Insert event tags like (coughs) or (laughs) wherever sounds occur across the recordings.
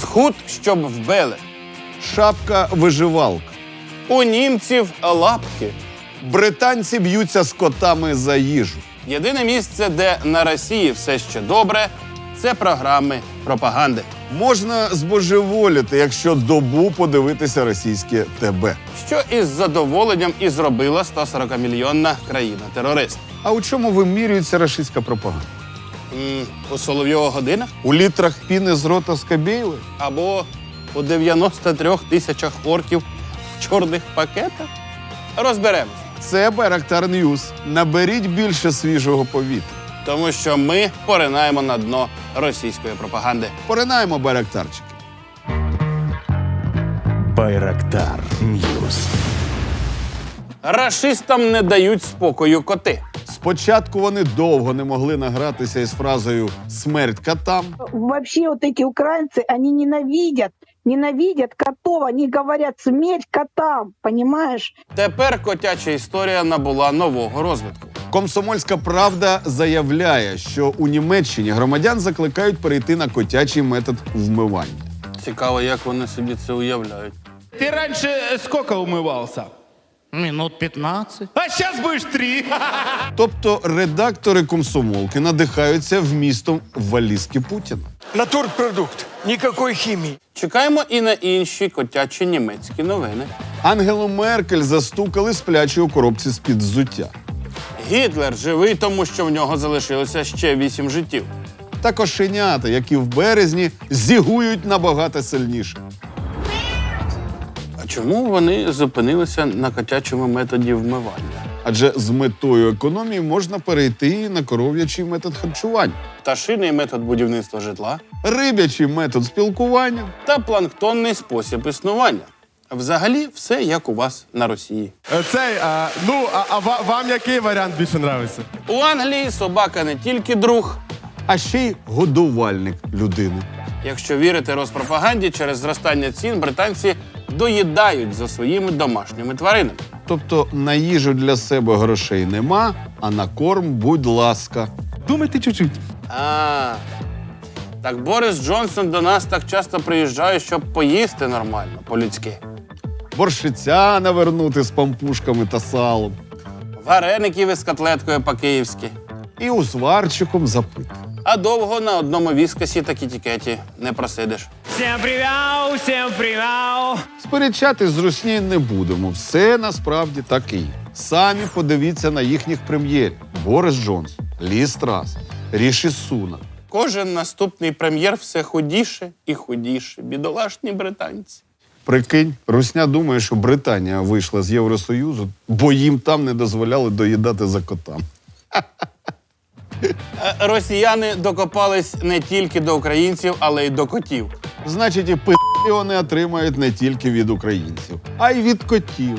Схуд, щоб вбили. Шапка виживалка. У німців лапки. Британці б'ються з котами за їжу. Єдине місце, де на Росії все ще добре, це програми пропаганди. Можна збожеволіти, якщо добу подивитися російське ТБ. Що із задоволенням і зробила 140-мільйонна країна-терорист. А у чому вимірюється рашистська пропаганда? М, У Соловйова годинах У літрах піни з рота Скабєєвої? або у 93 тисячах орків в чорних пакетах? Розберемось. Це Байрактар Ньюс. Наберіть більше свіжого повітря. Тому що ми поринаємо на дно російської пропаганди. Поринаємо Байрактарчики. Байрактар Ньюс. Рашистам не дають спокою коти. Спочатку вони довго не могли награтися із фразою Смерть котам. вообще вот эти украинцы, они ненавидят, ненавидят котов, они говорят смерть котам, понимаешь? Тепер котяча історія набула нового розвитку. Комсомольська правда заявляє, що у Німеччині громадян закликають перейти на котячий метод вмивання. Цікаво, як вони собі це уявляють. Ты раньше э, сколько умывался? Минут 15. А сейчас будешь три. (laughs) Тобто редактори комсомолки надихаються вмістом валізки Путіна. Натурпродукт. Никакой химии. Чекаємо і на інші котячі німецькі новини. Ангелу Меркель застукали сплячі у коробці з-під взуття. Гітлер живий, тому що в нього залишилося ще вісім життів. Та кошенята, які в березні зігують набагато сильніше. Чому вони зупинилися на котячому методі вмивання? Адже з метою економії можна перейти на коров'ячий метод харчування, Пташиний метод будівництва житла рибячий метод спілкування. та планктонний спосіб існування. Взагалі, все як у вас на Росії. Цей, а, ну, а, а вам який варіант більше нравиться? У Англії собака не тільки друг. а ще й годувальник людини. Якщо вірити розпропаганді, через зростання цін британці доїдають за своїми домашніми тваринами. Тобто на їжу для себе грошей нема, а на корм, будь ласка. Думайте чуть-чуть. А, так Борис Джонсон до нас так часто приїжджає, щоб поїсти нормально, по-людськи. Борщиця навернути з пампушками та салом. Вареників із котлеткою по-київськи. І узварчиком запити. А довго на одному віскасі та кітікеті не просидиш. Всем привет, всем привет! Сперечатись з Русні не будемо. Все насправді так і є. Самі подивіться на їхніх прем'єрів: Борис Джонсон, Лі Страс, Ріші Сунак. Кожен наступний прем'єр все худіше і худіше. Бідолашні британці. Прикинь, Русня думає, що Британія вийшла з Євросоюзу, бо їм там не дозволяли доїдати за котам. Е, Росіяни докопались не тільки до українців, але й до котів. Значить, і пи вони отримають не тільки від українців, а й від котів.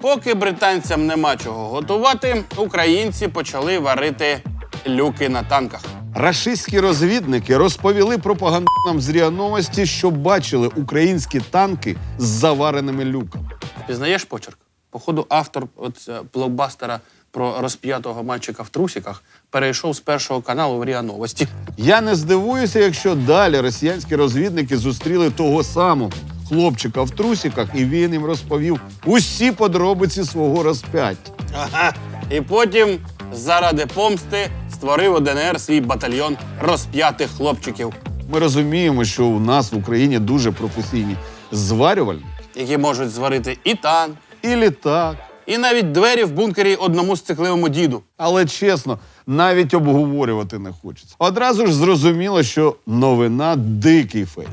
Поки британцям нема чого готувати, українці почали варити люки на танках. Рашистські розвідники розповіли пропагандам з РІА Новості, що бачили українські танки з завареними люками. Пізнаєш почерк? Походу, автор от, е, блокбастера про розп'ятого мальчика в трусиках перейшов з першого каналу в РІА Новості. Я не здивуюся, якщо далі росіянські розвідники зустріли того самого хлопчика в трусиках, і він їм розповів усі подробиці свого розп'яття. Ага. І потім, заради помсти, створив у ДНР свій батальйон розп'ятих хлопчиків, Ми розуміємо, що у нас в Україні дуже професійні зварювальники які можуть зварити і танк, і літак. і навіть двері в бункері одному цикливому діду. Але чесно, навіть обговорювати не хочеться. Одразу ж зрозуміло, що новина дикий фейк.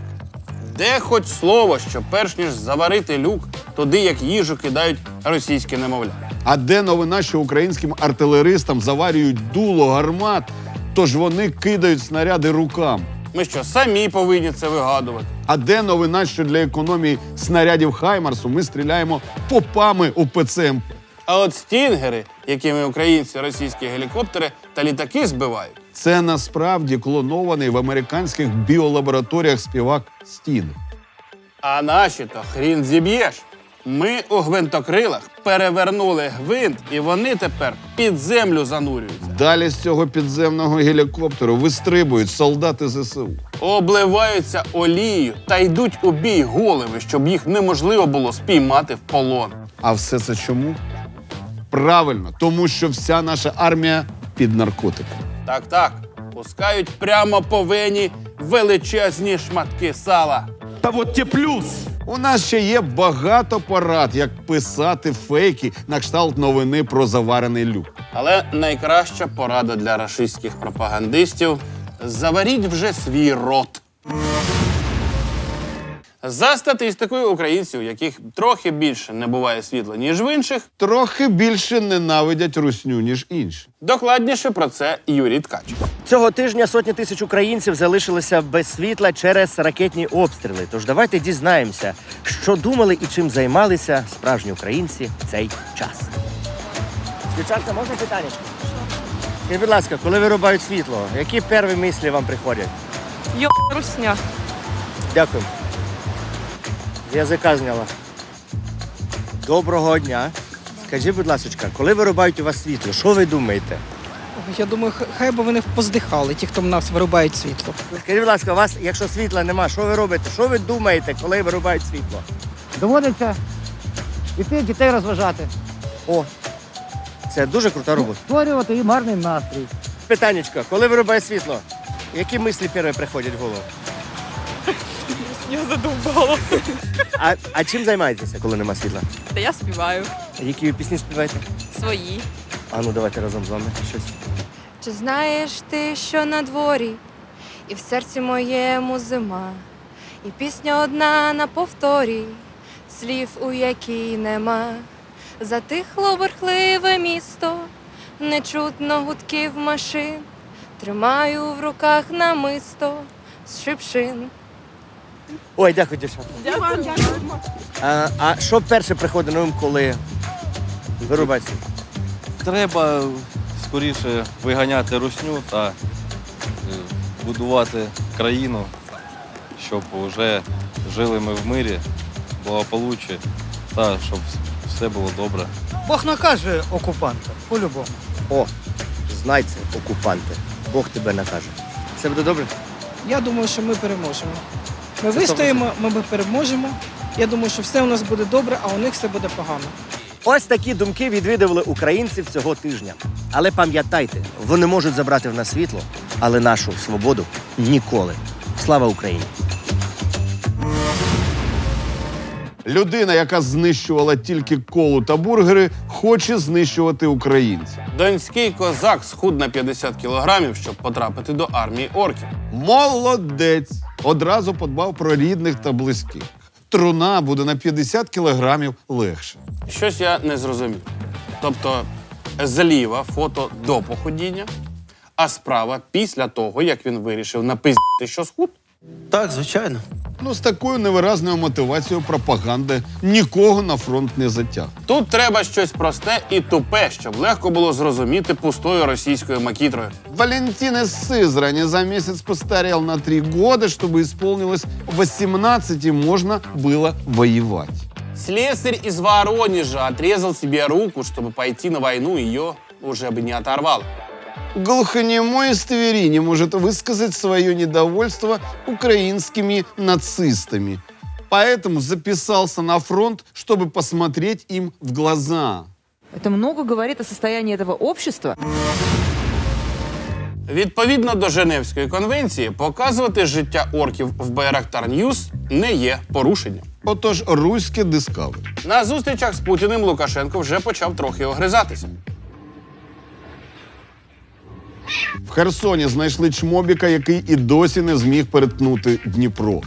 Де хоч слово, що перш ніж заварити люк, туди як їжу кидають російське немовля. А де новина, що українським артилеристам заварюють дуло гармат, тож вони кидають снаряди руками. Ми що, самі повинні це вигадувати? А де новина, що для економії снарядів Хаймарсу ми стріляємо попами у ПЦМП? А от стінгери, якими українці російські гелікоптери та літаки збивають, Це насправді клонований в американських біолабораторіях співак Стінг. а наші то хрін зіб'єш. Ми у гвинтокрилах перевернули гвинт, і вони тепер під землю занурюються. Далі з цього підземного гелікоптеру вистрибують солдати ЗСУ. обливаються олією та йдуть у бій голими, щоб їх неможливо було спіймати в полон. А все це чому? Правильно, тому що вся наша армія під наркотиками. Так, так, пускають прямо по вені величезні шматки сала. Та от те плюс. У нас ще є багато порад, як писати фейки на кшталт новини про заварений люк. Але найкраща порада для рашистських пропагандистів заваріть вже свій рот. За статистикою українців, яких трохи більше не буває світла, ніж в інших, Трохи більше ненавидять русню, ніж інші. докладніше про це Юрій Ткач. Цього тижня сотні тисяч українців залишилися без світла через ракетні обстріли. Тож давайте дізнаємося, що думали і чим займалися справжні українці в цей час. Дівчатка, можна питання? Скажіть, будь ласка, коли вирубають світло, які перші мислі вам приходять? Йо, русня. Дякую. З Язика зняла. Доброго дня. Скажіть, будь ласка, коли вирубають у вас світло, що ви думаєте? Я думаю, хай би вони поздихали, ті, хто в нас вирубають світло. Скажіть, будь ласка, у вас, якщо світла нема, що ви робите? Що ви думаєте, коли вирубають світло? Доводиться іти дітей розважати, О, це дуже крута робота. створювати їм гарний настрій. Питаннячко, коли вирубає світло, які мислі перші приходять в голову? Я задовбала. А, а чим займаєтеся, коли нема світла? Та я співаю Які ви пісні співаєте? свої. А ну давайте разом з вами щось. Чи знаєш ти, що на дворі, і в серці моєму зима, і пісня одна на повторі, слів у якій нема. Затихло бурхливе місто, не чутно гудків машин, тримаю в руках намисто з шипшин. Ой, дякую, дівчата. А, а що перше приходить на ум, коли вирубають світло? Треба скоріше виганяти русню та е, будувати країну, щоб вже жили ми в мирі, благополуччі та щоб все було добре. Бог накаже окупанта, по-любому. О, знай це, окупанти. Бог тебе накаже. Все буде добре? Я думаю, що ми переможемо. Ми Це вистоїмо, ми переможемо. Я думаю, що все у нас буде добре, а у них все буде погано. Ось такі думки відвідували українців цього тижня. Але пам'ятайте, вони можуть забрати в нас світло, але нашу свободу ніколи. Слава Україні! Людина, яка знищувала тільки колу та бургери, хоче знищувати українців. Донський козак схуд на 50 кілограмів, щоб потрапити до армії орків. Молодець! Одразу подбав про рідних та близьких. Труна буде на 50 кілограмів легше. Щось я не зрозумів. Тобто, зліва фото до походіння, а справа після того, як він вирішив напиздити, що схуд. Так, звичайно. Ну, з такою невиразною мотивацією пропаганди нікого на фронт не затяг. Тут треба щось просте і тупе, щоб легко було зрозуміти пустою російською макітрою. Валентин из Сызрани за месяц постарел на три года, чтобы исполнилось 18 и можно было воевать. Слесарь из Воронежа отрезал себе руку, чтобы пойти на войну, ее уже бы не оторвало. Глухонемой из Твери не может высказать свое недовольство украинскими нацистами. Поэтому записался на фронт, чтобы посмотреть им в глаза. Это много говорит о состоянии этого общества. Відповідно до Женевської конвенції, показувати життя орків в Байрактар Ньюс не є порушенням. Отож, руське дискавері. На зустрічах з Путіним Лукашенко вже почав трохи огризатися. В Херсоні знайшли чмобіка, який і досі не зміг перетнути Дніпро.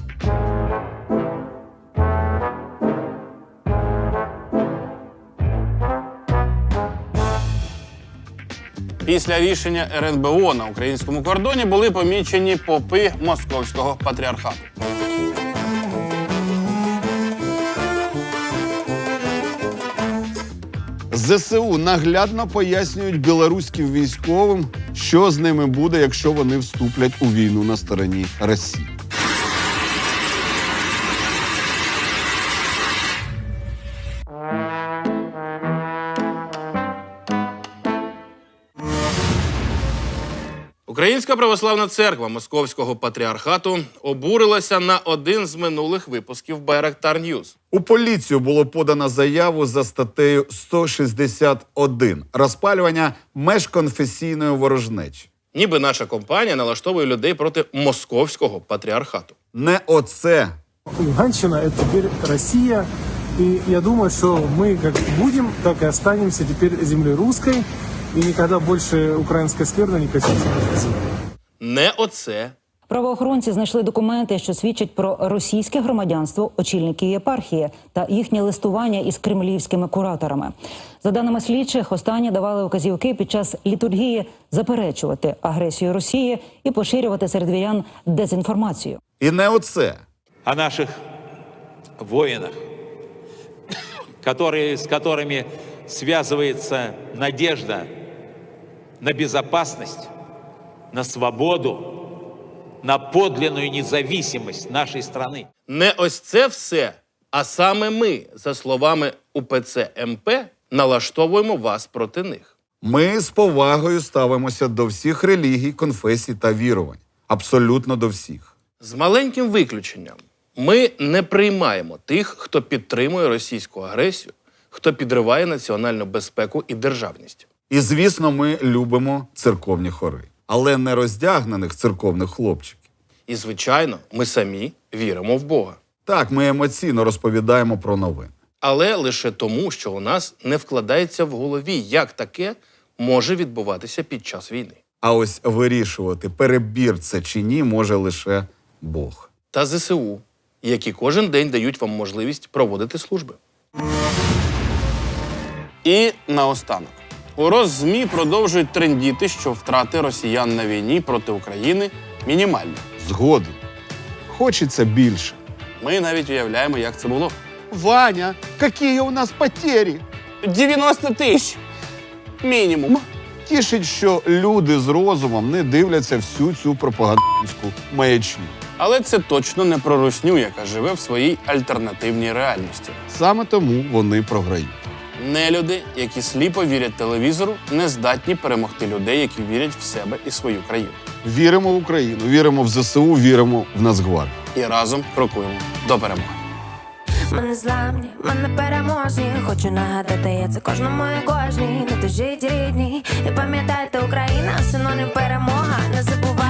Після рішення РНБО на українському кордоні були помічені попи московського патріархату. ЗСУ наглядно пояснюють білоруським військовим, що з ними буде, якщо вони вступлять у війну на стороні Росії. Українська православна церква Московського патріархату обурилася на один з минулих випусків Байрактар Ньюз. У поліцію було подано заяву за статтею 161 розпалювання межконфесійної ворожнечі. Ніби наша компанія налаштовує людей проти московського патріархату. Не оце. Луганщина – это теперь Россия. И я думаю, что мы как будем, так и останемся теперь землей русской И никогда больше украинская скверна не коснется нашей земли. Не оце, Правоохоронці знайшли документи, що свідчать про російське громадянство очільників єпархії та їхнє листування із кремлівськими кураторами. За даними слідчих, останні давали вказівки під час літургії заперечувати агресію Росії і поширювати серед вірян дезінформацію. І не оце. О наших воинах, которые, (coughs) с которыми связывается надежда на безопасность, на свободу, на подлинную независимость нашей страны. не ось це все. А саме ми, за словами УПЦ МП, налаштовуємо вас проти них. Ми з повагою ставимося до всіх релігій, конфесій та вірувань. Абсолютно до всіх. З маленьким виключенням, ми не приймаємо тих, хто підтримує російську агресію, хто підриває національну безпеку і державність. І звісно, ми любимо церковні хори, але не роздягнених церковних хлопчиків. І, звичайно, ми самі віримо в Бога. Так, ми емоційно розповідаємо про новини. Але лише тому, що у нас не вкладається в голові, як таке може відбуватися під час війни. А ось вирішувати, перебір це чи ні, може лише Бог. Та ЗСУ, які кожен день дають вам можливість проводити служби. І наостанок. У Роззмі продовжують трендіти, що втрати росіян на війні проти України мінімальні. Згоден. Хочеться більше. Ми навіть уявляємо, як це було. Ваня, які у нас потери? 90 тисяч мінімум. Тішить, що люди з розумом не дивляться всю цю пропагандистську маячню. Але це точно не про русню, яка живе в своїй альтернативній реальності. Саме тому вони програють. Нелюди, які сліпо вірять телевізору, не здатні перемогти людей, які вірять в себе і свою країну. Віримо в Україну, віримо в ЗСУ, віримо в Нацгвардію. І разом крокуємо до перемоги. Мене зламні, мене переможні. Хочу нагадати, я це кожному і кожній. Не дожіть рідні, і пам'ятайте, Україна синонім перемога. Не забувайте.